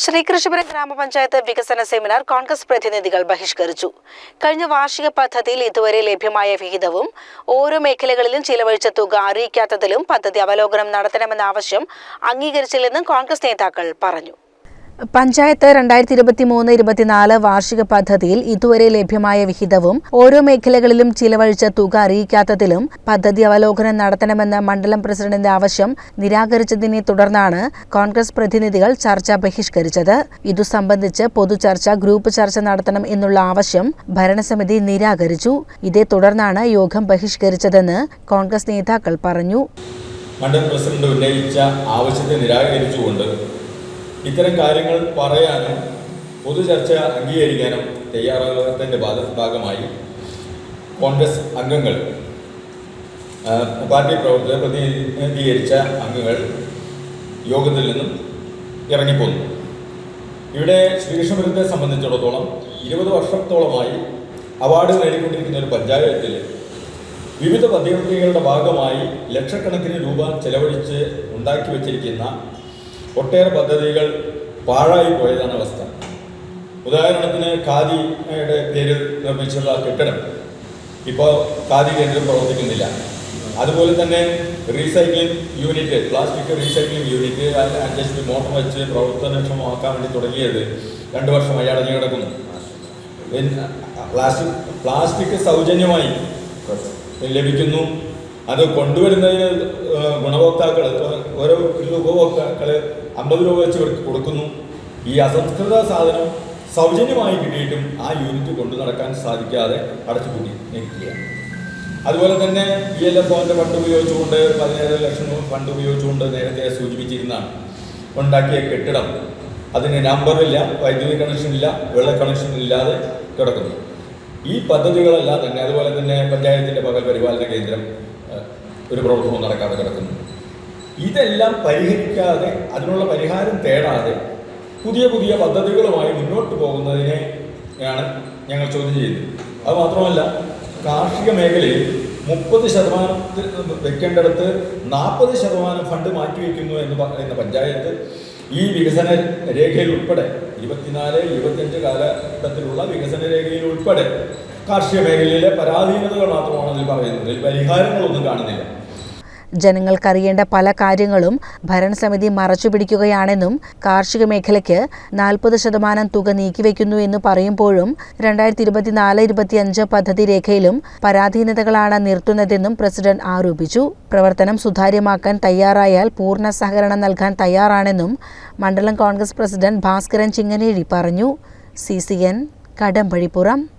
ശ്രീകൃഷ്ണപുരം ഗ്രാമപഞ്ചായത്ത് വികസന സെമിനാർ കോൺഗ്രസ് പ്രതിനിധികൾ ബഹിഷ്കരിച്ചു. കഴിഞ്ഞ വാർഷിക പദ്ധതിയിൽ ഇതുവരെ ലഭ്യമായ വിഹിതവും ഓരോ മേഖലകളിലും ചിലവഴിച്ച തുക അറിയിക്കാത്തതിലും പദ്ധതി അവലോകനം നടത്തണമെന്ന ആവശ്യം അംഗീകരിച്ചില്ലെന്നും കോൺഗ്രസ് നേതാക്കൾ പറഞ്ഞു. പഞ്ചായത്ത് രണ്ടായിരത്തി ഇരുപത്തി മൂന്ന് ഇരുപത്തിനാല് വാർഷിക പദ്ധതിയിൽ ഇതുവരെ ലഭ്യമായ വിഹിതവും ഓരോ മേഖലകളിലും ചിലവഴിച്ച തുക അറിയിക്കാത്തതിലും പദ്ധതി അവലോകനം നടത്തണമെന്ന മണ്ഡലം പ്രസിഡന്റിന്റെ ആവശ്യം നിരാകരിച്ചതിനെ തുടർന്നാണ് കോൺഗ്രസ് പ്രതിനിധികൾ ചർച്ച ബഹിഷ്കരിച്ചത്. ഇതു സംബന്ധിച്ച് പൊതുചർച്ച ഗ്രൂപ്പ് ചർച്ച നടത്തണം എന്നുള്ള ആവശ്യം ഭരണസമിതി നിരാകരിച്ചു. ഇതേ തുടർന്നാണ് യോഗം ബഹിഷ്കരിച്ചതെന്ന് കോൺഗ്രസ് നേതാക്കൾ പറഞ്ഞു. മണ്ഡലം പ്രസിഡന്റ് ഉന്നയിച്ച ആവശ്യത്തെ നിരാകരിച്ചുകൊണ്ട് ഇത്തരം കാര്യങ്ങൾ പറയാനും പൊതുചർച്ച അംഗീകരിക്കാനും തയ്യാറാകത്തിന്റെ ഭാഗ- ഭാഗമായി കോൺഗ്രസ് അംഗങ്ങൾ പാർട്ടി പ്രവർത്തകർ പ്രതിനിധീകരിച്ച അംഗങ്ങൾ യോഗത്തിൽ നിന്നും ഇറങ്ങിപ്പോന്നു. ഇവിടെ ശ്രീകൃഷ്ണപുരത്തെ സംബന്ധിച്ചിടത്തോളം ഇരുപത് വർഷത്തോളമായി അവാർഡ് നേടിക്കൊണ്ടിരിക്കുന്ന ഒരു പഞ്ചായത്തിൽ വിവിധ പദ്ധതികളുടെ ഭാഗമായി ലക്ഷക്കണക്കിന് രൂപ ചെലവഴിച്ച് ഉണ്ടാക്കി വച്ചിരിക്കുന്ന ഒട്ടേറെ പദ്ധതികൾ പാഴായി പോയതാണ് അവസ്ഥ. ഉദാഹരണത്തിന് ഖാദിയുടെ പേരിൽ നിർമ്മിച്ചുള്ള കെട്ടിടം ഇപ്പോൾ ഖാദി കേന്ദ്രം പ്രവർത്തിക്കുന്നില്ല. അതുപോലെ തന്നെ recycling unit plastic recycling unit adjust motor വെച്ച് പ്രവർത്തനക്ഷമമാക്കാൻ വേണ്ടി തുടങ്ങിയത് രണ്ട് വർഷമായി അടഞ്ഞു കിടക്കുന്നു. പ്ലാസ്റ്റിക് പ്ലാസ്റ്റിക് സൗജന്യമായി ലഭിക്കുന്നു. അത് കൊണ്ടുവരുന്നതിന് ഗുണഭോക്താക്കൾ ഓരോ ഉപഭോക്താക്കൾ അമ്പത് രൂപ വെച്ച് കൊടുക്കുന്നു. ഈ അസംസ്കൃത സാധനം സൗജന്യമായി കിട്ടിയിട്ടും ആ യൂണിറ്റ് കൊണ്ടു നടക്കാൻ സാധിക്കാതെ അടച്ചുപൂട്ടി നിൽക്കുകയാണ്. അതുപോലെ തന്നെ ഇ എൽ എഫ് ഒന്റെ ഫണ്ട് ഉപയോഗിച്ചുകൊണ്ട് പതിനേഴ് ലക്ഷം ഫണ്ട് ഉപയോഗിച്ചുകൊണ്ട് നേരത്തെ സൂചിപ്പിച്ചിരുന്നതാണ്. ഉണ്ടാക്കിയ കെട്ടിടം. അതിന് നമ്പറില്ല വൈദ്യുതി കണക്ഷൻ ഇല്ല വെള്ള കണക്ഷൻ ഇല്ലാതെ കിടക്കുന്നു. ഈ പദ്ധതികളെല്ലാം തന്നെ അതുപോലെ തന്നെ പഞ്ചായത്തിന്റെ പകൽ പരിപാലന കേന്ദ്രം ഒരു പ്രവർത്തനവും നടക്കാതെ കിടക്കുന്നു. ഇതെല്ലാം പരിഹരിക്കാതെ അതിനുള്ള പരിഹാരം തേടാതെ പുതിയ പുതിയ പദ്ധതികളുമായി മുന്നോട്ട് പോകുന്നതിനെ ആണ് ഞങ്ങൾ ചോദ്യം ചെയ്തത് അത് മാത്രമല്ല കാർഷിക മേഖലയിൽ മുപ്പത് ശതമാനത്തിൽ വെക്കേണ്ടടുത്ത് നാൽപ്പത് ശതമാനം ഫണ്ട് മാറ്റിവെക്കുന്നു എന്ന് പറയുന്ന പഞ്ചായത്ത് ഈ വികസന രേഖയിൽ ഉൾപ്പെടെ ഇരുപത്തിനാല് ഇരുപത്തിയഞ്ച് കാലഘട്ടത്തിലുള്ള വികസന രേഖയിൽ ഉൾപ്പെടെ കാർഷിക മേഖലയിലെ പരാധീനതകൾ മാത്രമാണ് അതിൽ പറയുന്നത്. പരിഹാരങ്ങളൊന്നും കാണുന്നില്ല. ജനങ്ങൾക്കറിയേണ്ട പല കാര്യങ്ങളും ഭരണസമിതി മറച്ചുപിടിക്കുകയാണെന്നും കാർഷിക മേഖലയ്ക്ക് നാൽപ്പത് ശതമാനം തുക നീക്കിവെക്കുന്നു എന്ന് പറയുമ്പോഴും രണ്ടായിരത്തി ഇരുപത്തിനാല് ഇരുപത്തിയഞ്ച് പദ്ധതി രേഖയിലും പരാധീനതകളാണ് നിർത്തുന്നതെന്നും പ്രസിഡന്റ് ആരോപിച്ചു. പ്രവർത്തനം സുതാര്യമാക്കാൻ തയ്യാറായാൽ പൂർണ സഹകരണം നൽകാൻ തയ്യാറാണെന്നും മണ്ഡലം കോൺഗ്രസ് പ്രസിഡന്റ് ഭാസ്കരൻ ചിങ്ങനേഴി പറഞ്ഞു. C C N Kadambazhipuram.